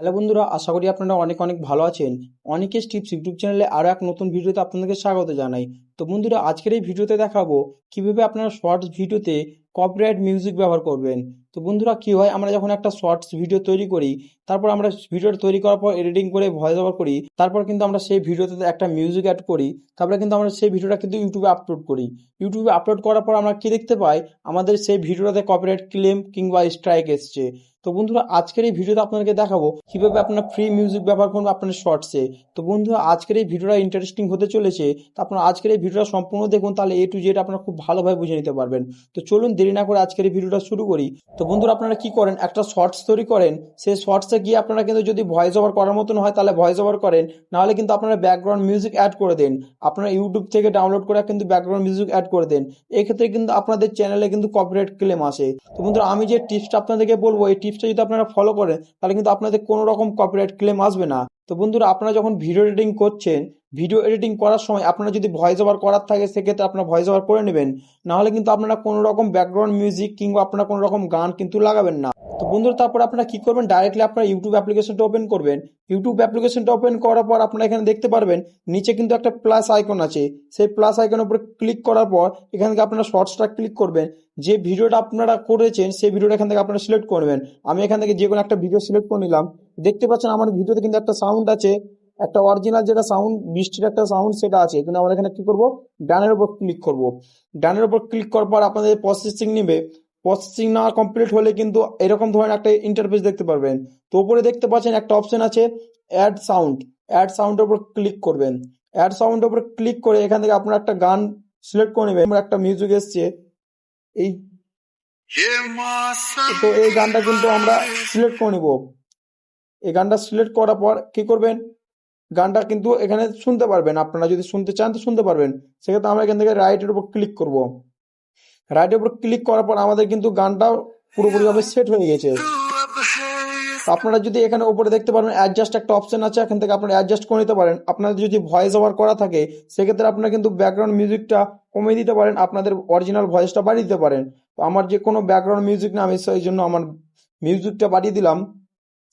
Hello বন্ধুরা, আশা করি আপনারা অনেক অনেক ভালো আছেন। অনেকের টিপস ইউটিউব চ্যানেলে আরও এক নতুন ভিডিওতে আপনাদেরকে স্বাগত জানাই। তো বন্ধুরা, আজকের এই ভিডিওতে দেখাবো কীভাবে আপনারা শর্টস ভিডিওতে কপিরাইট মিউজিক ব্যবহার করবেন। তো বন্ধুরা, কি হয়, আমরা যখন একটা শর্টস ভিডিও তৈরি করি, তারপর আমরা ভিডিওটা তৈরি করার পর এডিটিং করে ভয়েস ওভার করি, তারপর কিন্তু আমরা সেই ভিডিওতে একটা মিউজিক অ্যাড করি, তারপরে কিন্তু আমরা সেই ভিডিওটা কিন্তু ইউটিউবে আপলোড করি। ইউটিউবে আপলোড করার পর আমরা কি দেখতে পাই, আমাদের সেই ভিডিওটাতে কপিরাইট ক্লেম কিংবা স্ট্রাইক এসছে। তো বন্ধুরা, আজকের এই ভিডিওতে আপনাদেরকে দেখাবো কীভাবে আপনার ফ্রি মিউজিক ব্যবহার করবেন আপনার শর্টসে তো বন্ধুরা, আজকের এই ভিডিওটা ইন্টারেস্টিং হতে চলেছে, তো আপনারা আজকের এই ভিডিওটা সম্পূর্ণ দেখুন, তাহলে এ টু জেড আপনারা খুব ভালোভাবে বুঝে নিতে পারবেন। তো চলুন, দেরি না করে আজকের এই ভিডিওটা শুরু করি। তো বন্ধুরা, আপনারা কি করেন? একটা শর্টস তৈরি করেন, সেই শর্টসে গিয়ে আপনারা কিন্তু যদি ভয়েস ওভার করার মতন হয়, তাহলে ভয়েস ওভার করেন, নাহলে কিন্তু আপনারা ব্যাকগ্রাউন্ড মিউজিক অ্যাড করে দেন। আপনারা ইউটিউব থেকে ডাউনলোড করে কিন্তু ব্যাকগ্রাউন্ড মিউজিক অ্যাড করে দেন। এক্ষেত্রে কিন্তু আপনাদের চ্যানেলে কিন্তু কপিরাইট ক্লেম আসে। তো বন্ধুরা, আমি যে টিপসটা আপনাদেরকে বলব, এই টিপসটা যদি আপনারা ফলো করেন, তাহলে কিন্তু আপনাদের কোনো রকম কপিরাইট ক্লেম আসবে না। তো বন্ধুরা, আপনারা যখন ভিডিও এডিটিং করছেন ভিডিও এডিটিং করার সময় আপনারা যদি ভয়েস ওভার করার থাকে, সেক্ষেত্রে আপনারা ভয়েস ওভার করে নেবেন। নাহলে কিন্তু আপনারা কোনো রকম ব্যাকগ্রাউন্ড মিউজিক কিংবা আপনারা কোনো রকম গান কিন্তু লাগাবেন না। বন্ধুরা, তারপর আপনারা কি করবেন? ডাইরেক্টলি আপনারা ইউটিউব অ্যাপ্লিকেশনটা ওপেন করবেন। ইউটিউব অ্যাপ্লিকেশনটা ওপেন করার পর আপনারা এখানে দেখতে পারবেন, নিচে কিন্তু একটা প্লাস আইকন আছে। সেই প্লাস আইকনের উপর ক্লিক করার পর এখান থেকে আপনারা শর্টসটা ক্লিক করবেন। যে ভিডিওটা আপনারা করেছেন, সেই ভিডিওটা এখান থেকে আপনারা সিলেক্ট করবেন। আমি এখান থেকে যে কোনো একটা ভিডিও সিলেক্ট করে নিলাম। দেখতে পাচ্ছেন আমার ভিডিওতে কিন্তু একটা সাউন্ড আছে। একটা অরিজিনাল যেটা সাউন্ড বৃষ্টির একটা সাউন্ড সেটা আছে। কিন্তু আমরা এখানে কি করব? ডানের উপর ক্লিক করব। ডানের উপর ক্লিক করার পর আপনাদের প্রসেসিং নেবে। প্রসেসিং না কমপ্লিট হলে কিন্তু এরকম ধরনের একটা ইন্টারফেস দেখতে পারবেন। তো উপরে দেখতে পাচ্ছেন একটা অপশন আছে অ্যাড সাউন্ড অ্যাড সাউন্ডের উপর ক্লিক করবেন। অ্যাড সাউন্ডের উপর ক্লিক করে এখান থেকে আপনারা একটা গান সিলেক্ট করে নেবেন। একটা মিউজিক এসছে। এই তো এই গানটা কিন্তু আমরা সিলেক্ট করে নিব। এই গানটা সিলেক্ট করার পর কি করবেন? গানটা কিন্তু এখানে শুনতে পারবেন। আপনারা যদি শুনতে চান তো শুনতে পারবেন। সেক্ষেত্রে আমরা এখান থেকে রাইটের উপর ক্লিক করব। রাইটের উপর ক্লিক করার পর আমাদের কিন্তু গানটাও পুরোপুরিভাবে সেট হয়ে গেছে। আপনারা যদি এখানে উপরে দেখতে পারেন অ্যাডজাস্ট একটা অপশন আছে, এখান থেকে আপনারা অ্যাডজাস্ট করে নিতে পারেন। আপনাদের যদি ভয়েস ওভার করা থাকে, সেক্ষেত্রে আপনারা কিন্তু ব্যাকগ্রাউন্ড মিউজিকটা কমিয়ে দিতে পারেন, আপনাদের অরিজিনাল ভয়েসটা বাড়িয়ে দিতে পারেন। তো আমার যে কোনো ব্যাকগ্রাউন্ড মিউজিক না, আমি সেই জন্য আমার মিউজিকটা বাড়িয়ে দিলাম।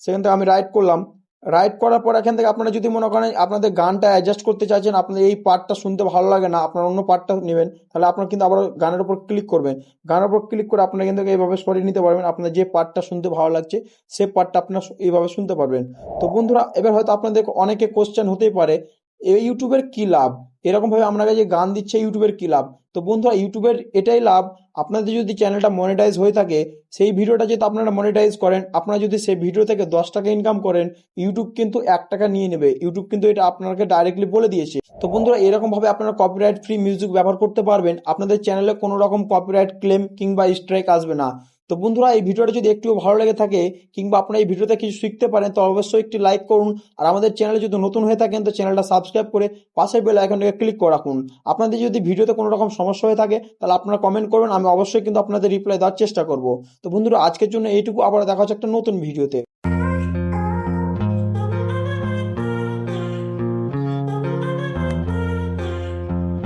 সেখান থেকে আমি রাইট করলাম। রাইট করার পর এখান থেকে আপনারা যদি মনে করেন আপনাদের গানটা অ্যাডজাস্ট করতে চাইছেন, আপনাদের এই পার্টটা শুনতে ভালো লাগে না, আপনার অন্য পার্টটা নেবেন, তাহলে আপনারা কিন্তু আবার গানের উপর ক্লিক করবেন। গানের উপর ক্লিক করে আপনারা কিন্তু এইভাবে সরিয়ে নিতে পারবেন আপনার যে পার্টটা শুনতে ভালো লাগছে, সে পার্টটা আপনার এইভাবে শুনতে পারবেন। তো বন্ধুরা, এবার হয়তো আপনাদের অনেকে কোশ্চেন হতেই পারে ইউটিউবের কি লাভ? এরকম ভাবে আপনারা যে গান দিচ্ছে ইউটিউবের কি লাভ? তো বন্ধুরা, ইউটিউবের এটাই লাভ। আপনাদের যদি চ্যানেলটা মনিটাইজ হয়ে থাকে, সেই ভিডিওটা যদি আপনারা মনিটাইজ করেন, আপনারা যদি সেই ভিডিও থেকে দশ টাকা ইনকাম করেন, ইউটিউব কিন্তু এক টাকা নিয়ে নেবে। ইউটিউব কিন্তু এটা আপনাকে ডাইরেক্টলি বলে দিয়েছে। তো বন্ধুরা, এরকমভাবে আপনারা কপিরাইট ফ্রি মিউজিক ব্যবহার করতে পারবেন। আপনাদের চ্যানেলে কোনো রকম কপিরাইট ক্লেম কিংবা স্ট্রাইক আসবে না। তো বন্ধুরা, এই ভিডিওটা যদি একটু ভালো লেগে থাকে কিংবা আপনারা এই ভিডিওতে কিছু শিখতে পারেন, তো অবশ্যই একটি লাইক করুন। আর আমাদের চ্যানেলে যদি নতুন হয়ে থাকেন, তো চ্যানেলটা সাবস্ক্রাইব করে পাশের বেল আইকনটাকে ক্লিক করে রাখুন। আপনাদের যদি ভিডিওতে কোনো রকম সমস্যা হয়ে থাকে, তাহলে আপনারা কমেন্ট করবেন, আমি অবশ্যই কিন্তু আপনাদের রিপ্লাই দেওয়ার চেষ্টা করব। তো বন্ধুরা, আজকের জন্য এইটুকু, আবার দেখা হচ্ছে একটা নতুন ভিডিওতে।